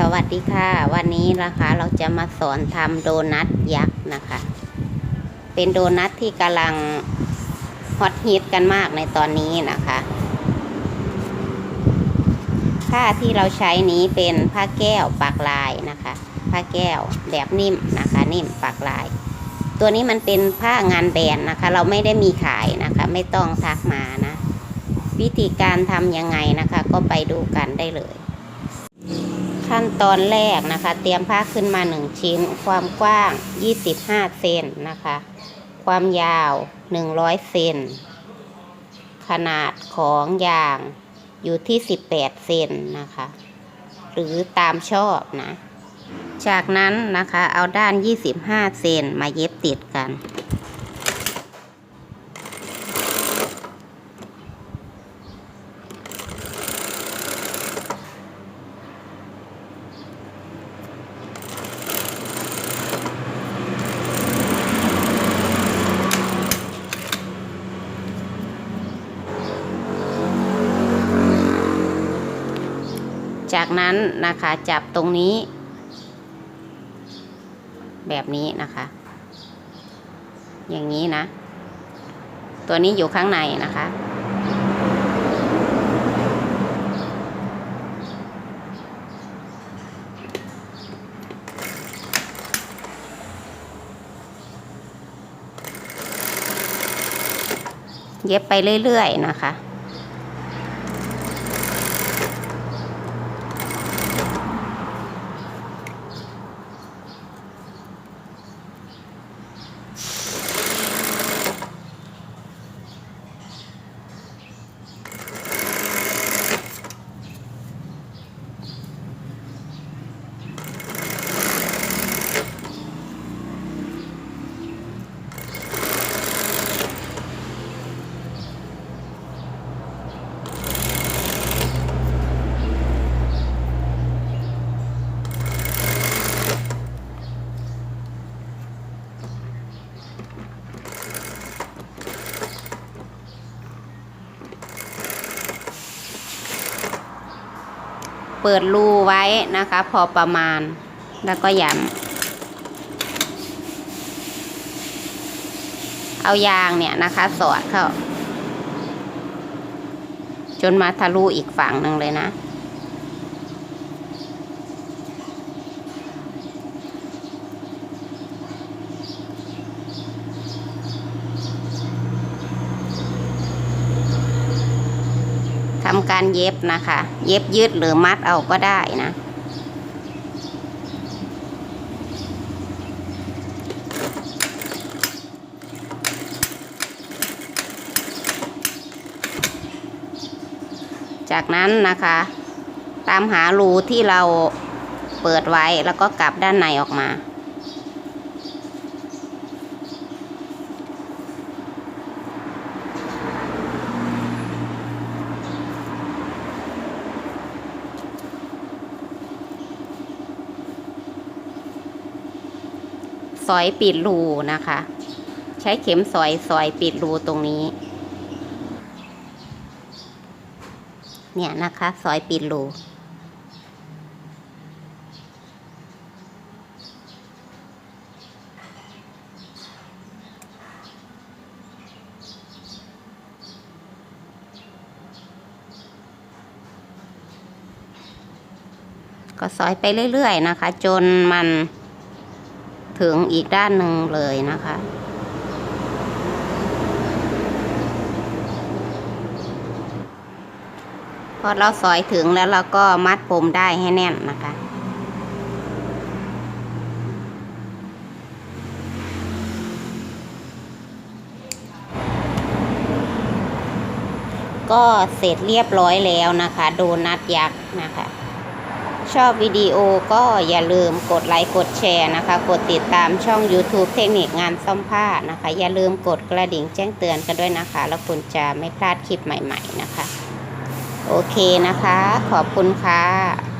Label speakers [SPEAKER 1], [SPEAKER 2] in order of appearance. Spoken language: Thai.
[SPEAKER 1] สวัสดีค่ะ วันนี้นะคะเราจะมาสอนทำโดนัทยักษ์นะคะ เป็นโดนัทที่กำลังฮอตฮิตกันมากในตอนนี้นะคะผ้าที่เราใช้นี้เป็นผ้าแก้วปากลายนะคะ ผ้าแก้วแบบนิ่มนะคะ นิ่มปากลาย ตัวนี้มันเป็นผ้างานแบรนด์นะคะ เราไม่ได้มีขายนะคะ ไม่ต้องทักมานะ วิธีการทำยังไงนะคะ ก็ไปดูกันได้เลย ขั้นตอนแรกนะคะ เตรียมผ้าขึ้นมา 1 ชิ้น ความกว้าง 25 เซนนะคะ ความยาว 100 เซนขนาดของยางอยู่ที่ 18 เซนนะคะ หรือตามชอบนะ จากนั้นนะคะเอาด้าน 25 เซนมาเย็บติดกัน จากนั้นนะคะจับตรงนี้ แบบนี้นะคะ อย่างนี้นะ ตัวนี้อยู่ข้างในนะคะ เย็บไปเรื่อยๆนะคะ เปิดรูไว้นะคะ พอประมาณ แล้วก็ย้ำเอายางเนี่ยนะคะ สอดเข้า จนมาทะลุอีกฝั่งหนึ่งเลยนะ ทำการเย็บนะคะ เย็บยืดหรือมัดเอาก็ได้นะ จากนั้นนะคะ ตามหารูที่เราเปิดไว้แล้วก็กลับด้านในออกมา สอยปิดรูนะคะ ใช้เข็มสอยสอยปิดรูตรงนี้ เนี่ยนะคะ สอยปิดรูก็สอยไปเรื่อย ๆ นะคะ จนมัน ถึงอีกด้านหนึ่งเลยนะคะ พอเราสอยถึงแล้วเราก็มัดปมได้ให้แน่นนะคะก็เสร็จเรียบร้อยแล้วนะคะ โดนัทยักษ์นะคะ ชอบวิดีโอก็อย่าลืมกดไลค์กดแชร์นะคะ กดติดตามช่อง YouTube เทคนิคงานซ่อมผ้านะคะ อย่าลืมกดกระดิ่งแจ้งเตือนกันด้วยนะคะ แล้วคุณจะไม่พลาดคลิปใหม่ ๆนะคะ โอเคนะคะ ขอบคุณค่ะ